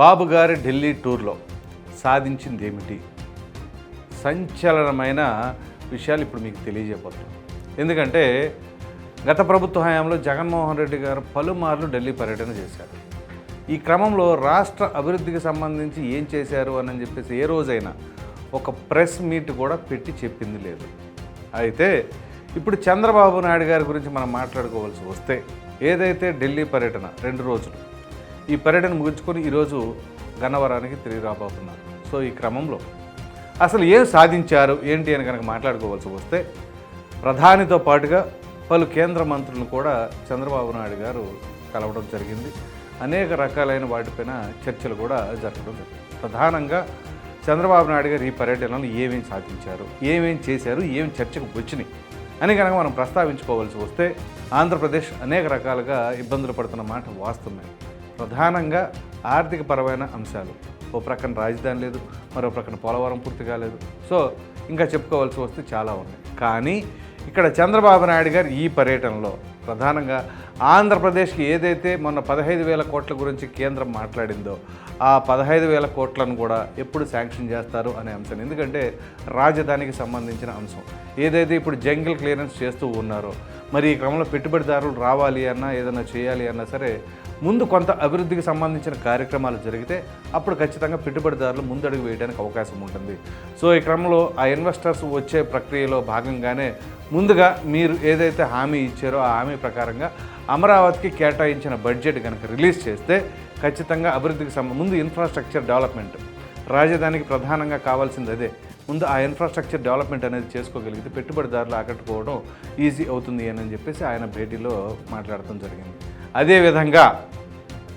బాబు గారి ఢిల్లీ టూర్లో సాధించింది ఏమిటి సంచలనమైన విషయాలు ఇప్పుడు మీకు తెలియజేయబోతున్నాం. ఎందుకంటే గత ప్రభుత్వ హయాంలో జగన్మోహన్ రెడ్డి గారు పలుమార్లు ఢిల్లీ పర్యటన చేశారు. ఈ క్రమంలో రాష్ట్ర అభివృద్ధికి సంబంధించి ఏం చేశారు అని చెప్పేసి ఏ రోజైనా ఒక ప్రెస్ మీట్ కూడా పెట్టి చెప్పింది లేదు. అయితే ఇప్పుడు చంద్రబాబు నాయుడు గారి గురించి మనం మాట్లాడుకోవాల్సి వస్తే ఏదైతే ఢిల్లీ పర్యటన రెండు రోజులు ఈ పర్యటన ముగించుకొని ఈరోజు గన్నవరానికి తిరిగి రాబోతున్నారు. సో ఈ క్రమంలో అసలు ఏం సాధించారు? ఏంటి అని కనుక మాట్లాడుకోవాల్సి వస్తే ప్రధానితో పాటుగా పలు కేంద్ర మంత్రులను కూడా చంద్రబాబు నాయుడు గారు కలవడం జరిగింది. అనేక రకాలైన వాటిపైన చర్చలు కూడా జరగడం జరిగింది. ప్రధానంగా చంద్రబాబు నాయుడు గారు ఈ పర్యటనలో ఏమేమి సాధించారు? ఏమేం చేశారు? ఏం చర్చకు వచ్చినాయి? అని కనుక మనం ప్రస్తావించుకోవాల్సి వస్తే ఆంధ్రప్రదేశ్ అనేక రకాలుగా ఇబ్బందులు పడుతున్న మాట వాస్తవమే. ప్రధానంగా ఆర్థిక పరమైన అంశాలు. ఓ ప్రక్కన రాజధాని లేదు మరో ప్రక్కన పోలవరం పూర్తి కాలేదు. సో ఇంకా చెప్పుకోవాల్సి వస్తే చాలా ఉన్నాయి. కానీ ఇక్కడ చంద్రబాబు నాయుడు గారు ఈ పర్యటనలో ప్రధానంగా ఆంధ్రప్రదేశ్కి ఏదైతే మొన్న పదహైదు వేల కోట్ల గురించి కేంద్రం మాట్లాడిందో ఆ పదహైదు వేల కోట్లను కూడా ఎప్పుడు శాంక్షన్ చేస్తారు అనే అంశం. ఎందుకంటే రాజధానికి సంబంధించిన అంశం. ఏదైతే ఇప్పుడు జంగిల్ క్లియరెన్స్ చేస్తూ ఉన్నారో మరి ఈ క్రమంలో పెట్టుబడిదారులు రావాలి అన్నా ఏదైనా చేయాలి అన్నా సరే ముందు కొంత అభివృద్ధికి సంబంధించిన కార్యక్రమాలు జరిగితే అప్పుడు ఖచ్చితంగా పెట్టుబడిదారులు ముందడుగు వేయడానికి అవకాశం ఉంటుంది. సో ఈ క్రమంలో ఆ ఇన్వెస్టర్స్ వచ్చే ప్రక్రియలో భాగంగానే ముందుగా మీరు ఏదైతే హామీ ఇచ్చారో ఆ హామీ ప్రకారంగా అమరావతికి కేటాయించిన బడ్జెట్ కనుక రిలీజ్ చేస్తే ఖచ్చితంగా అభివృద్ధికి సంబంధ ముందు ఇన్ఫ్రాస్ట్రక్చర్ డెవలప్మెంట్ రాజధానికి ప్రధానంగా కావాల్సింది అదే. ముందు ఆ ఇన్ఫ్రాస్ట్రక్చర్ డెవలప్మెంట్ అనేది చేసుకోగలిగితే పెట్టుబడిదారులు ఆకట్టుకోవడం ఈజీ అవుతుంది అని చెప్పేసి ఆయన భేటీలో మాట్లాడటం జరిగింది. అదేవిధంగా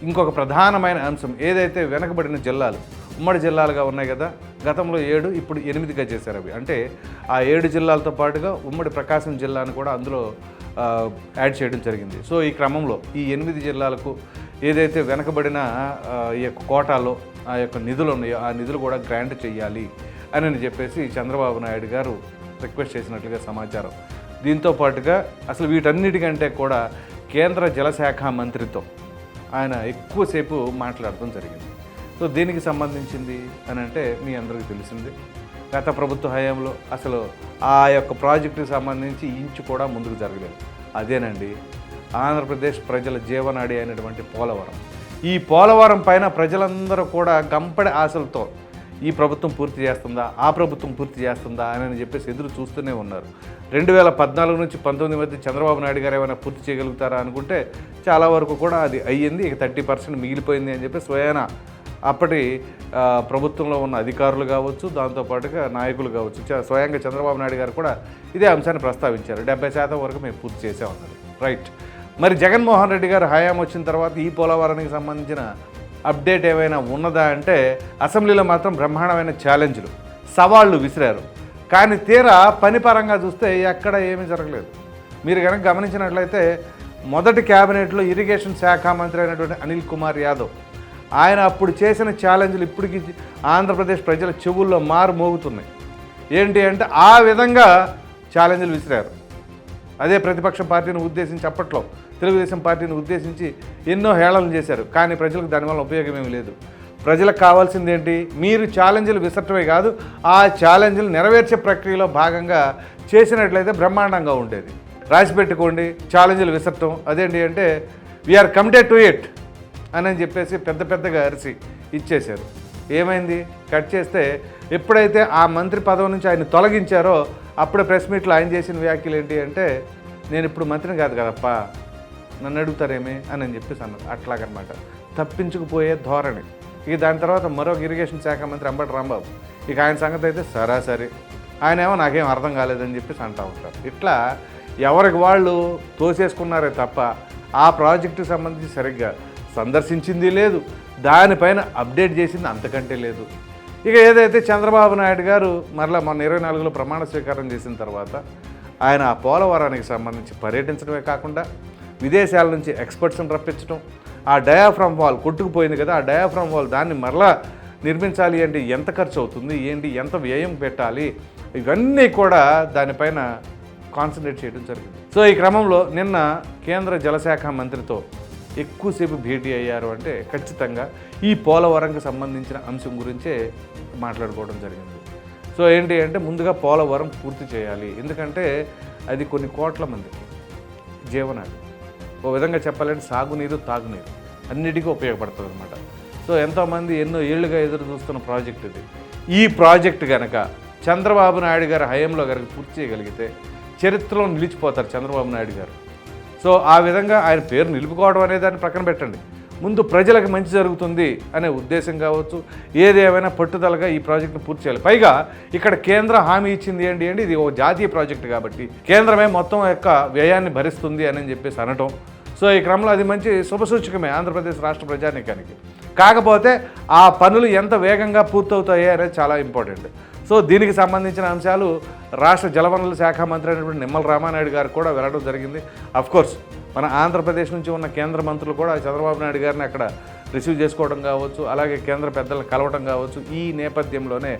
ఇంకొక ప్రధానమైన అంశం ఏదైతే వెనకబడిన జిల్లాలు ఉమ్మడి జిల్లాలుగా ఉన్నాయి కదా గతంలో ఏడు ఇప్పుడు ఎనిమిదిగా చేశారు అవి. అంటే ఆ ఏడు జిల్లాలతో పాటుగా ఉమ్మడి ప్రకాశం జిల్లాను కూడా అందులో యాడ్ చేయడం జరిగింది. సో ఈ క్రమంలో ఈ ఎనిమిది జిల్లాలకు ఏదైతే వెనకబడిన ఈ యొక్క కోటాలో ఆ యొక్క నిధులు ఉన్నాయో ఆ నిధులు కూడా గ్రాంట్ చేయాలి అని చెప్పేసి చంద్రబాబు నాయుడు గారు రిక్వెస్ట్ చేసినట్లుగా సమాచారం. దీంతో పాటుగా అసలు వీటన్నిటికంటే కూడా కేంద్ర జలశాఖ మంత్రితో ఆయన ఎక్కువసేపు మాట్లాడటం జరిగింది. సో దీనికి సంబంధించింది అని అంటే మీ అందరికీ తెలిసింది. గత ప్రభుత్వ హయాంలో అసలు ఆ యొక్క ప్రాజెక్టుకి సంబంధించి ఇంచు కూడా ముందుకు జరగలేదు. అదేనండి ఆంధ్రప్రదేశ్ ప్రజల జీవనాడి అయినటువంటి పోలవరం. ఈ పోలవరం పైన ప్రజలందరూ కూడా గంపడి ఆశలతో ఈ ప్రభుత్వం పూర్తి చేస్తుందా? ఆ ప్రభుత్వం పూర్తి చేస్తుందా? అని చెప్పేసి ఎదురు చూస్తూనే ఉన్నారు. రెండు వేల పద్నాలుగు నుంచి పంతొమ్మిది మధ్య చంద్రబాబు నాయుడు గారు ఏమైనా పూర్తి చేయగలుగుతారా అనుకుంటే చాలా వరకు కూడా అది అయ్యింది. ఇక థర్టీ పర్సెంట్ మిగిలిపోయింది అని చెప్పి స్వయాన అప్పటి ప్రభుత్వంలో ఉన్న అధికారులు కావచ్చు దాంతోపాటుగా నాయకులు కావచ్చు చ- స్వయంగా చంద్రబాబు నాయుడు గారు కూడా ఇదే అంశాన్ని ప్రస్తావించారు. డెబ్బై శాతం వరకు మేము పూర్తి చేసామన్నారు రైట్. మరి జగన్మోహన్ రెడ్డి గారు హయాం వచ్చిన తర్వాత ఈ పోలవరానికి సంబంధించిన అప్డేట్ ఏమైనా ఉన్నదా అంటే అసెంబ్లీలో మాత్రం బ్రహ్మాండమైన ఛాలెంజ్లు సవాళ్ళు విసిరారు. కానీ తీరా పని పరంగా చూస్తే ఎక్కడ ఏమీ జరగలేదు. మీరు కనుక గమనించినట్లయితే మొదటి క్యాబినెట్లో ఇరిగేషన్ శాఖ మంత్రి అయినటువంటి అనిల్ కుమార్ యాదవ్ ఆయన అప్పుడు చేసిన ఛాలెంజ్లు ఇప్పటికీ ఆంధ్రప్రదేశ్ ప్రజల చెవుల్లో మారు మోగుతున్నాయి. ఏంటి అంటే ఆ విధంగా ఛాలెంజ్లు విసిరారు. అదే ప్రతిపక్ష పార్టీని ఉద్దేశించి అప్పట్లో తెలుగుదేశం పార్టీని ఉద్దేశించి ఎన్నో హేళనలు చేశారు. కానీ ప్రజలకు దానివల్ల ఉపయోగం ఏమీ లేదు. ప్రజలకు కావాల్సింది ఏంటి? మీరు ఛాలెంజ్లు విసరటమే కాదు ఆ ఛాలెంజ్లు నెరవేర్చే ప్రక్రియలో భాగంగా చేసినట్లయితే బ్రహ్మాండంగా ఉండేది. రాసి పెట్టుకోండి ఛాలెంజ్లు విసరటం. అదేంటి అంటే వీఆర్ కమిటెడ్ టు ఇట్ అని చెప్పేసి పెద్ద పెద్దగా అరిసి ఇచ్చేశారు. ఏమైంది? కట్ చేస్తే ఎప్పుడైతే ఆ మంత్రి పదవి నుంచి ఆయన తొలగించారో అప్పుడే ప్రెస్ మీట్లో ఆయన చేసిన వ్యాఖ్యలు ఏంటి అంటే నేను ఇప్పుడు మంత్రిని కాదు కదప్పా నన్ను అడుగుతారేమి అని అని చెప్పేసి అన్నారు అట్లాగనమాట. తప్పించుకుపోయే ధోరణి. ఇక దాని తర్వాత మరొక ఇరిగేషన్ శాఖ మంత్రి అంబటి రాంబాబు. ఇక ఆయన సంగతి అయితే సరాసరి. ఆయన ఏమో నాకేం అర్థం కాలేదని చెప్పేసి అంటూ ఉంటారు. ఇట్లా ఎవరికి వాళ్ళు తోసేసుకున్నారే తప్ప ఆ ప్రాజెక్టుకి సంబంధించి సరిగ్గా సందర్శించింది లేదు. దానిపైన అప్డేట్ చేసింది అంతకంటే లేదు. ఇక ఏదైతే చంద్రబాబు నాయుడు గారు మరలా మొన్న ఇరవై నాలుగులో ప్రమాణ స్వీకారం చేసిన తర్వాత ఆయన ఆ పోలవరానికి సంబంధించి పర్యటించడమే కాకుండా విదేశాల నుంచి ఎక్స్పర్ట్స్ని రప్పించడం ఆ డయాఫ్రామ్ వాల్ కొట్టుకుపోయింది కదా ఆ డయాఫ్రామ్ వాల్ దాన్ని మరలా నిర్మించాలి అంటే ఎంత ఖర్చు అవుతుంది ఏంటి ఎంత వ్యయం పెట్టాలి ఇవన్నీ కూడా దానిపైన కాన్సన్ట్రేట్ చేయడం జరిగింది. సో ఈ క్రమంలో నిన్న కేంద్ర జలశాఖ మంత్రితో ఎక్కువసేపు భేటీ అయ్యారు అంటే ఖచ్చితంగా ఈ పోలవరంకి సంబంధించిన అంశం గురించే మాట్లాడుకోవడం జరిగింది. సో ఏంటి అంటే ముందుగా పోలవరం పూర్తి చేయాలి ఎందుకంటే అది కొన్ని కోట్ల మందికి జీవనాలు ఓ విధంగా చెప్పాలంటే సాగునీరు తాగునీరు అన్నిటికీ ఉపయోగపడుతుంది అనమాట సో ఎంతోమంది ఎన్నో ఏళ్ళుగా ఎదురు చూస్తున్న ప్రాజెక్ట్ ఇది. ఈ ప్రాజెక్ట్ కనుక చంద్రబాబు నాయుడు గారి హయాంలో కనుక పూర్తి చేయగలిగితే చరిత్రలో నిలిచిపోతారు చంద్రబాబు నాయుడు గారు. సో ఆ విధంగా ఆయన పేరు నిలుపుకోవడం అనే దాన్ని ప్రక్కన పెట్టండి. ముందు ప్రజలకు మంచి జరుగుతుంది అనే ఉద్దేశం కావచ్చు. ఏదేమైనా పట్టుదలగా ఈ ప్రాజెక్టును పూర్తి చేయాలి. పైగా ఇక్కడ కేంద్రం హామీ ఇచ్చింది ఏంటి అంటే ఇది ఓ జాతీయ ప్రాజెక్టు కాబట్టి కేంద్రమే మొత్తం యొక్క వ్యయాన్ని భరిస్తుంది అని చెప్పేసి అనటం సో ఈ క్రమంలో అది మంచి శుభసూచకమే ఆంధ్రప్రదేశ్ రాష్ట్ర ప్రజానీకానికి. కాకపోతే ఆ పనులు ఎంత వేగంగా పూర్తవుతాయి అనేది చాలా ఇంపార్టెంట్. సో దీనికి సంబంధించిన అంశాలు రాష్ట్ర జలవనరుల శాఖ మంత్రి అయినటువంటి నిమ్మల రామానాయుడు గారు కూడా వెళ్ళడం జరిగింది. అఫ్కోర్స్ మన ఆంధ్రప్రదేశ్ నుంచి ఉన్న కేంద్ర మంత్రులు కూడా చంద్రబాబు నాయుడు గారిని అక్కడ రిసీవ్ చేసుకోవడం కావచ్చు అలాగే కేంద్ర పెద్దలను కలవడం కావచ్చు ఈ నేపథ్యంలోనే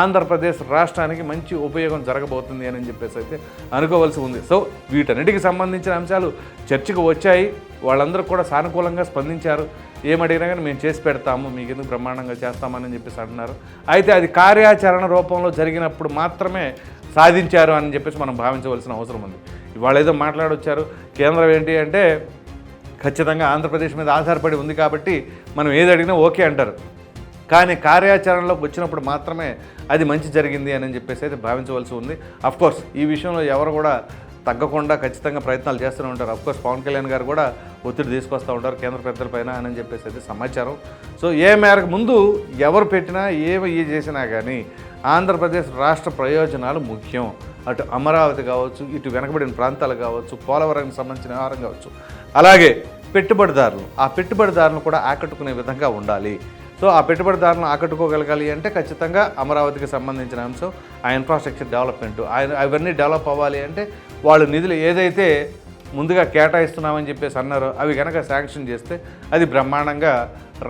ఆంధ్రప్రదేశ్ రాష్ట్రానికి మంచి ఉపయోగం జరగబోతుంది అని చెప్పేసి అయితే అనుకోవాల్సి ఉంది. సో వీటన్నిటికి సంబంధించిన అంశాలు చర్చకు వచ్చాయి. వాళ్ళందరూ కూడా సానుకూలంగా స్పందించారు. ఏమడిగినా కానీ మేము చేసి పెడతాము మీకు ఎందుకు బ్రహ్మాండంగా చేస్తామని చెప్పేసి అంటున్నారు. అయితే అది కార్యాచరణ రూపంలో జరిగినప్పుడు మాత్రమే సాధించారు అని చెప్పేసి మనం భావించవలసిన అవసరం ఉంది. ఇవాళ ఏదో మాట్లాడొచ్చారు. కేంద్రం ఏంటి అంటే ఖచ్చితంగా ఆంధ్రప్రదేశ్ మీద ఆధారపడి ఉంది కాబట్టి మనం ఏది అడిగినా ఓకే అంటారు. కానీ కార్యాచరణలోకి వచ్చినప్పుడు మాత్రమే అది మంచి జరిగింది అని చెప్పేసి అయితే భావించవలసి ఉంది. అఫ్కోర్స్ ఈ విషయంలో ఎవరు కూడా తగ్గకుండా ఖచ్చితంగా ప్రయత్నాలు చేస్తూనే ఉంటారు. అఫ్కోర్స్ పవన్ కళ్యాణ్ గారు కూడా ఒత్తిడి తీసుకొస్తూ ఉంటారు కేంద్ర పెద్దలపైన అని చెప్పేసి అయితే సమాచారం. సో ఏ మేరకు ముందు ఎవరు పెట్టినా ఏమి ఏ చేసినా కానీ ఆంధ్రప్రదేశ్ రాష్ట్ర ప్రయోజనాలు ముఖ్యం. అటు అమరావతి కావచ్చు ఇటు వెనకబడిన ప్రాంతాలు కావచ్చు పోలవరానికి సంబంధించిన వ్యవహారం కావచ్చు. అలాగే పెట్టుబడిదారులు ఆ పెట్టుబడిదారులను కూడా ఆకట్టుకునే విధంగా ఉండాలి. సో ఆ పెట్టుబడిదారులను ఆకట్టుకోగలగాలి అంటే ఖచ్చితంగా అమరావతికి సంబంధించిన అంశం ఆ ఇన్ఫ్రాస్ట్రక్చర్ డెవలప్మెంట్ ఆయన అవన్నీ డెవలప్ అవ్వాలి అంటే వాళ్ళు నిధులు ఏదైతే ముందుగా కేటాయిస్తున్నామని చెప్పేసి అన్నారో అవి కనుక శాంక్షన్ చేస్తే అది బ్రహ్మాండంగా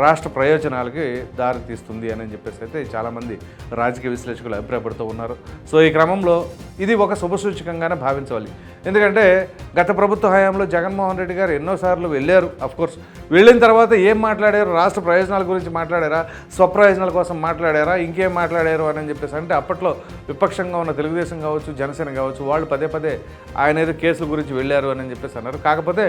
రాష్ట్ర ప్రయోజనాలకి దారితీస్తుంది అని చెప్పేసి అయితే చాలామంది రాజకీయ విశ్లేషకులు అభిప్రాయపడుతూ ఉన్నారు. సో ఈ క్రమంలో ఇది ఒక శుభసూచకంగానే భావించవాలి. ఎందుకంటే గత ప్రభుత్వ హయాంలో జగన్మోహన్ రెడ్డి గారు ఎన్నోసార్లు వెళ్ళారు కోర్స్ వెళ్ళిన తర్వాత ఏం మాట్లాడారు రాష్ట్ర ప్రయోజనాల గురించి మాట్లాడారా స్వప్రయోజనాల కోసం మాట్లాడారా ఇంకేం మాట్లాడారు అని చెప్పేసి అంటే అప్పట్లో విపక్షంగా ఉన్న తెలుగుదేశం కావచ్చు జనసేన కావచ్చు వాళ్ళు పదే పదే ఆయన ఏదో కేసుల గురించి వెళ్ళారు అని చెప్పేసి అన్నారు. కాకపోతే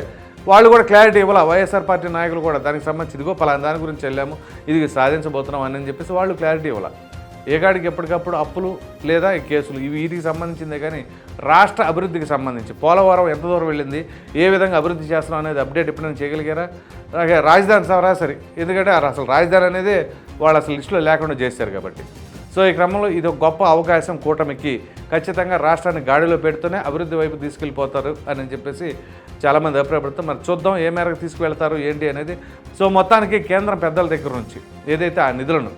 వాళ్ళు కూడా క్లారిటీ ఇవ్వాలి? వైఎస్ఆర్ పార్టీ నాయకులు కూడా దానికి సంబంధించి ఇదిగో పలానా దాని గురించి వెళ్ళాము ఇది సాధించబోతున్నాం అని చెప్పేసి వాళ్ళు క్లారిటీ ఇవ్వాలి? ఏకాడికి ఎప్పటికప్పుడు అప్పులు లేదా ఈ కేసులు? ఇవి వీటికి సంబంధించిందే కానీ రాష్ట్ర అభివృద్ధికి సంబంధించి. పోలవరం ఎంత దూరం వెళ్ళింది? ఏ విధంగా అభివృద్ధి చేస్తున్నాం అనేది అప్డేట్ ఎప్పుడైనా చేయగలిగారా? అలాగే రాజధాని సరాసరి ఎందుకంటే అసలు రాజధాని అనేది వాళ్ళు అసలు లిస్టులో లేకుండా చేశారు కాబట్టి. సో ఈ క్రమంలో ఇది ఒక గొప్ప అవకాశం కూటమికి. ఖచ్చితంగా రాష్ట్రాన్ని గాడిలో పెడుతూనే అభివృద్ధి వైపు తీసుకెళ్ళిపోతారు అని చెప్పేసి చాలామంది అభిప్రాయపడుతారు మరి చూద్దాం ఏ మేరకు తీసుకువెళ్తారు ఏంటి అనేది. సో మొత్తానికి కేంద్రం పెద్దల దగ్గర నుంచి ఏదైతే ఆ నిధులను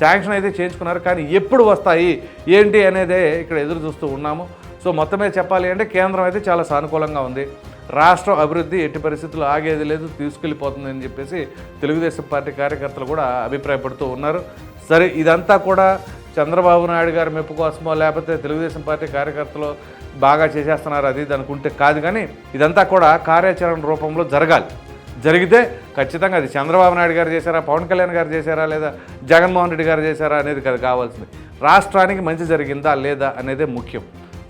శాంక్షన్ అయితే చేయించుకున్నారు కానీ ఎప్పుడు వస్తాయి ఏంటి అనేదే ఇక్కడ ఎదురు చూస్తూ ఉన్నాము. సో మొత్తమే చెప్పాలి అంటే కేంద్రం అయితే చాలా సానుకూలంగా ఉంది. రాష్ట్రం అభివృద్ధి ఎట్టి పరిస్థితుల్లో ఆగేది లేదు తీసుకెళ్ళిపోతుంది అని చెప్పేసి తెలుగుదేశం పార్టీ కార్యకర్తలు కూడా అభిప్రాయపడుతూ ఉన్నారు. సరే ఇదంతా కూడా చంద్రబాబు నాయుడు గారి మెప్పు కోసమో లేకపోతే తెలుగుదేశం పార్టీ కార్యకర్తలు బాగా చేసేస్తున్నారు అది అనుకుంటే కాదు కానీ ఇదంతా కూడా కార్యాచరణ రూపంలో జరగాలి. జరిగితే ఖచ్చితంగా అది చంద్రబాబు నాయుడు గారు చేశారా పవన్ కళ్యాణ్ గారు చేశారా లేదా జగన్మోహన్ రెడ్డి గారు చేశారా అనేది కాదు కావాల్సింది. రాష్ట్రానికి మంచి జరిగిందా లేదా అనేదే ముఖ్యం.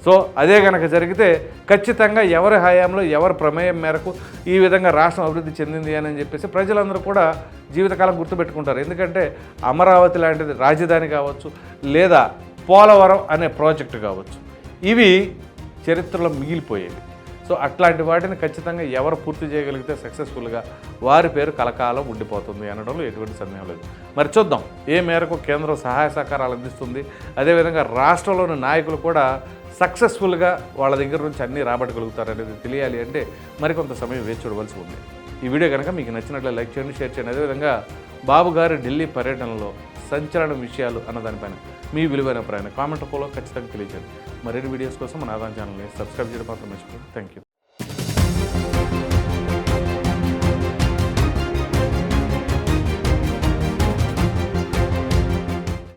సో అదే కనుక జరిగితే ఖచ్చితంగా ఎవరి హయాంలో ఎవరి ప్రమేయం మేరకు ఈ విధంగా రాష్ట్రం అభివృద్ధి చెందింది అని చెప్పేసి ప్రజలందరూ కూడా జీవితకాలం గుర్తుపెట్టుకుంటారు. ఎందుకంటే అమరావతి లాంటిది రాజధాని కావచ్చు లేదా పోలవరం అనే ప్రాజెక్టు కావచ్చు ఇవి చరిత్రలో మిగిలిపోయేవి. సో అట్లాంటి వాటిని ఖచ్చితంగా ఎవరు పూర్తి చేయగలిగితే సక్సెస్ఫుల్గా వారి పేరు కలకాలం ఉండిపోతుంది అనడంలో ఎటువంటి సందేహం లేదు. మరి చూద్దాం ఏ మేరకు కేంద్రం సహాయ సహకారాలు అందిస్తుంది అదేవిధంగా రాష్ట్రంలోని నాయకులు కూడా సక్సెస్ఫుల్గా వాళ్ళ దగ్గర నుంచి అన్నీ రాబట్టగలుగుతారు అనేది తెలియాలి అంటే మరికొంత సమయం వేచి చూడవలసి ఉంది. ఈ వీడియో కనుక మీకు నచ్చినట్లే లైక్ చేయండి షేర్ చేయండి. అదేవిధంగా బాబు గారి ఢిల్లీ పర్యటనలో సంచలన విషయాలు అన్న దానిపైన మీ విలువైన ప్రయాణ కామెంట్ రూపంలో ఖచ్చితంగా తెలియజేయండి. మరిన్ని వీడియోస్ కోసం మన ఆదాయం ఛానల్ని సబ్స్క్రైబ్ చేయడం మాత్రం మర్చిపోయింది థ్యాంక్ యూ